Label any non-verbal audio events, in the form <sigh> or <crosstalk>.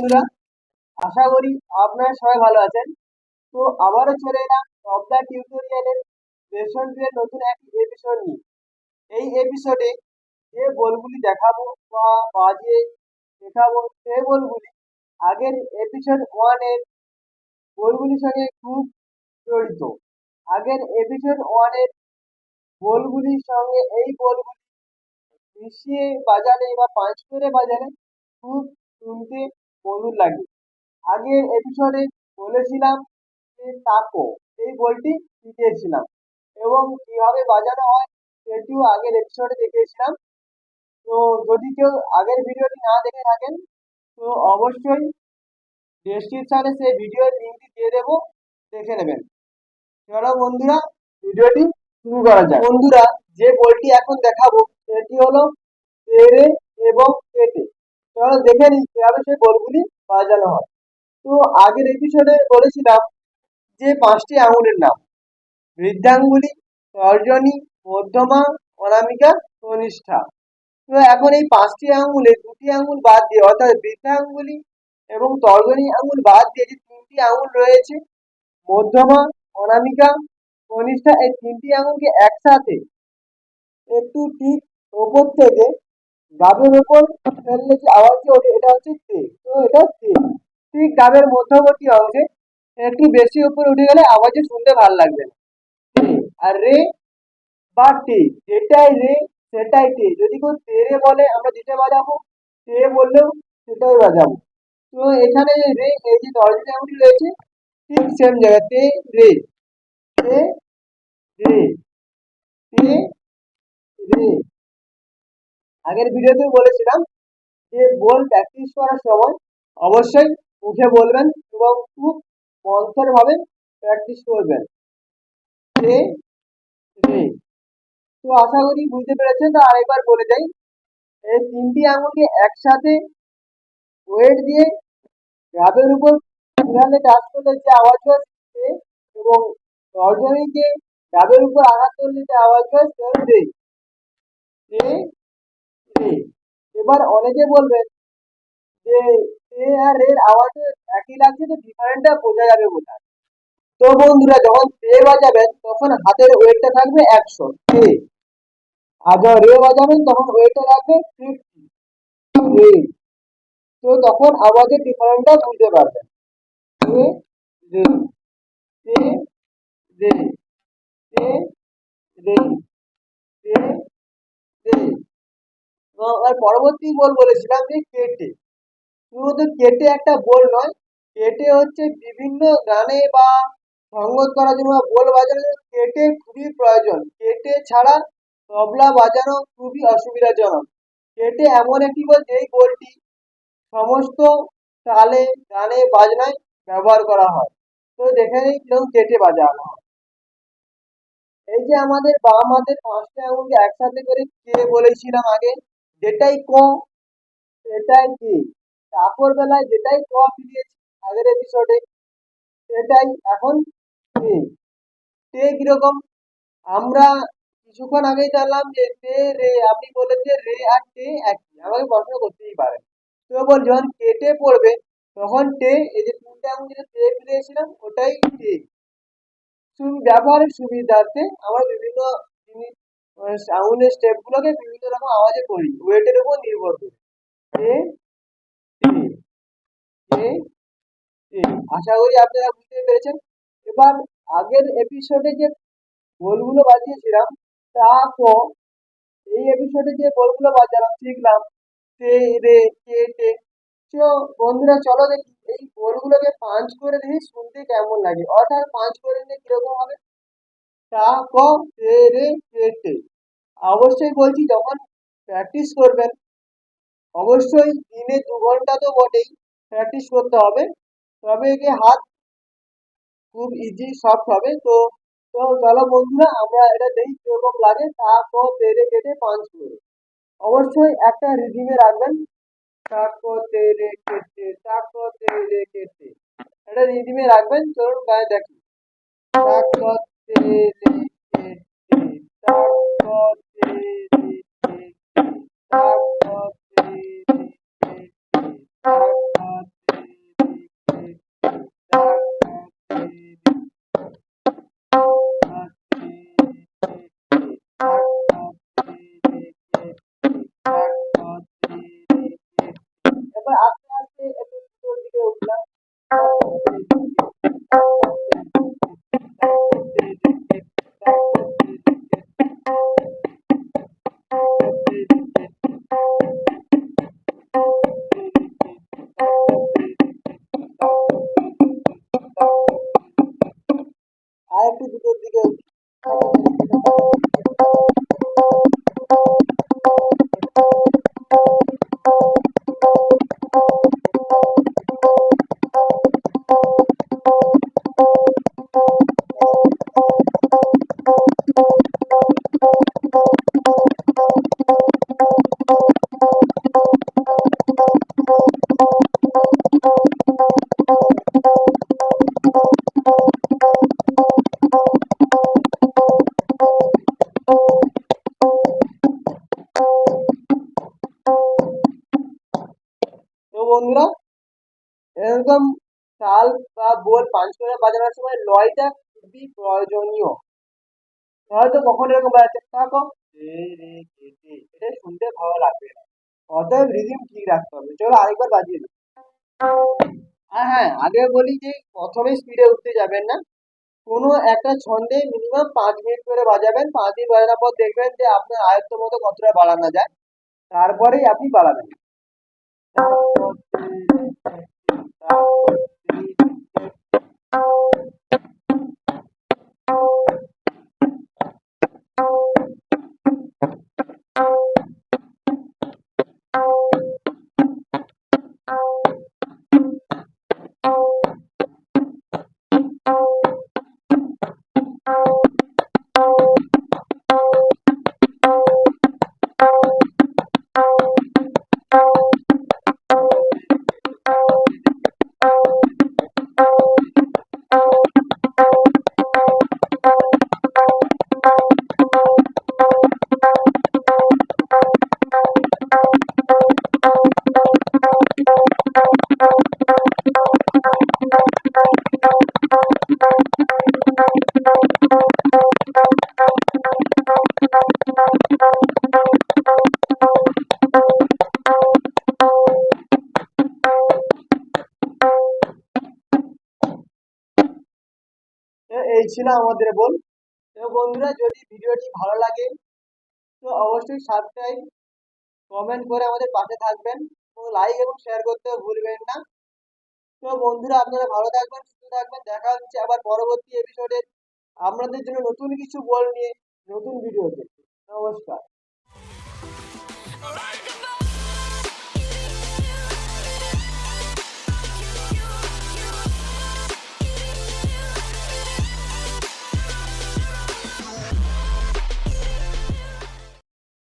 বন্ধুরা, আশা করি আপনারা সবাই ভালো আছেন। তো আবারও চলে এলাম টপদা টিউটোরিয়ালের লেসন টু এর নতুন একটি এপিসোড নিয়ে। এই এপিসোডে যে বলগুলি দেখাবো বা বাজে দেখাবো সে বলগুলি আগের এপিসোড ওয়ানের বলগুলির সঙ্গে খুব জড়িত। আগের এপিসোড ওয়ানের বলগুলির সঙ্গে এই বলগুলি মিশিয়ে বাজালে বা পাঁচ করে বাজালে খুব শুনতে মধুর লাগে আগের এপিসোডে বলেছিলাম যে তাকো, এই বলটি শিখিয়েছিলাম এবং কীভাবে বাজানো হয় সেটিও আগের এপিসোডে দেখিয়েছিলাম। তো যদি কেউ আগের ভিডিওটি না দেখে থাকেন, তো অবশ্যই ডেসক্রিপশনে সেই ভিডিওর লিঙ্কটি দিয়ে দেবো, দেখে নেবেন। চলো বন্ধুরা, ভিডিওটি শুরু করা যাক। বন্ধুরা, যে বলটি এখন দেখাবো, সেটি হলো তেরে এবং কেটে। চলো দেখে কীভাবে সেই বলগুলি বাজানো হয়। তো আগের এপিসোডে বলেছিলাম যে পাঁচটি আঙুলের নাম, বৃদ্ধাঙ্গুলি, তর্জনী, মধ্যমা, অনামিকা, কনিষ্ঠা। তো এখন এই পাঁচটি আঙুলে দুটি আঙুল বাদ দিয়ে, অর্থাৎ বৃদ্ধাঙ্গুলি এবং তর্জনী আঙুল বাদ দিয়ে যে তিনটি আঙুল রয়েছে, মধ্যমা, অনামিকা, কনিষ্ঠা, এই তিনটি আঙুলকে একসাথে একটু ঠিক ওপর থেকে গাবের ওপর ফেললে যে আওয়াজটি ওঠে, এটা হচ্ছে তে। তো এটা তে। ঠিক গাবের মধ্যবর্তী অংশে একটু বেশি উপরে উঠে গেলে আওয়াজে শুনতে ভালো লাগবে না। আর রে বা তে। যেটাই রে, সেটাই তে। যদি কেউ তে রে বলে, আমরা যেটা বাজাবো, তে বললেও সেটাই বাজাবো। তো এখানে যে রে, এই যে দরজা আঙুলটি রয়েছে, ঠিক সেম জায়গা তে রে। তে রে। তে রে। আগের ভিডিওতে বলেছিলাম যে বল প্র্যাকটিস করার সময় অবশ্যই মুখে বলবেন এবং খুব মন্থর ভাবে প্র্যাকটিস করবেন রে। তো আশা করি বুঝতে পেরেছেন। তো আরেকবার বলে যাই এই তিনটি আঙুলকে একসাথে ওয়েট দিয়ে গ্রাবের উপর ফিরালে টাচ করলে যে আওয়াজ হয় এবং তর্জনীকে গ্রাবের উপর আঘাত করলে যে আওয়াজ হয় সে রে। এবার অনেকে বলবেন যে এ আর এর আওয়াজ একই লাগছে তো ডিফারেন্টটা বোঝা যাবে কোথায় তো বন্ধুরা, যখন তে বাজাবেন, তখন হাতের ওয়েটটা থাকবে একশো তে। আর যখন রে বাজাবেন, তখন ওয়েটটা থাকবে ফিফটি তো। তখন আওয়াজের ডিফারেন্টটা বুঝতে পারবেন। রে রে রে। পরবর্তী বল বলেছিলাম যে কেটে। শুধুমাত্র কেটে একটা বল নয়, কেটে হচ্ছে বিভিন্ন গানে বা সঙ্গত করার জন্য বা বল বাজানোর জন্য কেটে খুবই প্রয়োজন। কেটে ছাড়া তবলা বাজানো খুবই অসুবিধাজনক। কেটে এমন একটি বল যেই বলটি সমস্ত তালে গানে বাজনায় ব্যবহার করা হয়। তো দেখে নিই কীরকম কেটে বাজানো হয়। এই যে আমাদের বাম হাতের পাঁচটা আঙুলকে একসাথে করে কে বলেছিলাম আগে? যেটাই ক সেটাই কি তারপর বেলায় যেটাই ক ফিরিয়েছি আগের এপিসোডে সেটাই এখন তে তে কীরকম? আমরা কিছুক্ষণ আগেই জানলাম যে তে রে, আপনি বলেছে রে আর তে একই। আমাকে প্রশ্ন করতেই পারেন। তো বল যখন কেটে পড়বে, তখন টে এই যে তিনটে আঙুল যেটা তে ফিরিয়েছিলাম ওটাই তে ব্যবহারের সুবিধার্থে আমরা বিভিন্ন আঙুলের স্টেপগুলোকে বিভিন্ন রকম আওয়াজে করি। ওয়েটের উপর নির্ভর করে। তে তে তে তে আশা করি আপনারা বুঝতে পেরেছেন। এবার আগের এপিসোডে যে বলগুলো বাজিয়েছিলাম, তা ক? এই এপিসোডে যে বলগুলো বাজালাম, শিখলাম, তে, রে, কে টে তো বন্ধুরা, চলো দেখি এই বলগুলোকে পাঁচ করে দেখি শুনতে কেমন লাগে। অর্থাৎ পাঁচ করে নিলে কীরকম হবে? তা, ক, তে, রে, কে টে অবশ্যই বলছি, যখন প্র্যাকটিস করবেন, অবশ্যই দিনে দু ঘণ্টা তো বটেই প্র্যাকটিস করতে হবে। তবে একে হাত খুব ইজি সফট হবে। তো তো চলো বন্ধুরা, আমরা এটা দেখি কীরকম লাগে। তা ক তেরে কেটে পাঁচ করে। অবশ্যই একটা রিদিমে রাখবেন। তা ক তেরে কেটে তা ক তেরে কেটে। এটা রিদিমে রাখবেন। চলুন গায়ে দেখি। তা ক তেরে কেটে। <laughs> আস্তে আস্তে একটু দিকে উঠলাম। বা বোল পাঞ্চ করে বাজানোর সময় লয়টা খুবই প্রয়োজনীয়। হয়তো কখন এরকম বাজাচ্ছে থাকো এটা শুনতে ভালো লাগবে। না অতএব রিদিম ঠিক রাখতে হবে। চলো আরেকবার বাজিয়ে দিই। হ্যাঁ হ্যাঁ আগে বলি যে প্রথমে স্পিডে উঠতে যাবেন না। কোনো একটা ছন্দে মিনিমাম পাঁচ মিনিট করে বাজাবেন। পাঁচ মিনিট বাজানোর পর দেখবেন যে আপনার আয়ত্ত মতো কতটা বাড়ানো যায়। তারপরেই আপনি বাড়াবেন। Oh. ছিল আমাদের বল তো বন্ধুরা, যদি ভিডিওটি ভালো লাগে, তো অবশ্যই সাবস্ক্রাইব কমেন্ট করে আমাদের পাশে থাকবেন এবং লাইক এবং শেয়ার করতে ভুলবেন না। তো বন্ধুরা, আপনারা ভালো থাকবেন, সুস্থ থাকবেন। দেখা হচ্ছে আবার পরবর্তী এপিসোডে আপনাদের জন্য নতুন কিছু বল নিয়ে নতুন ভিডিওতে নমস্কার।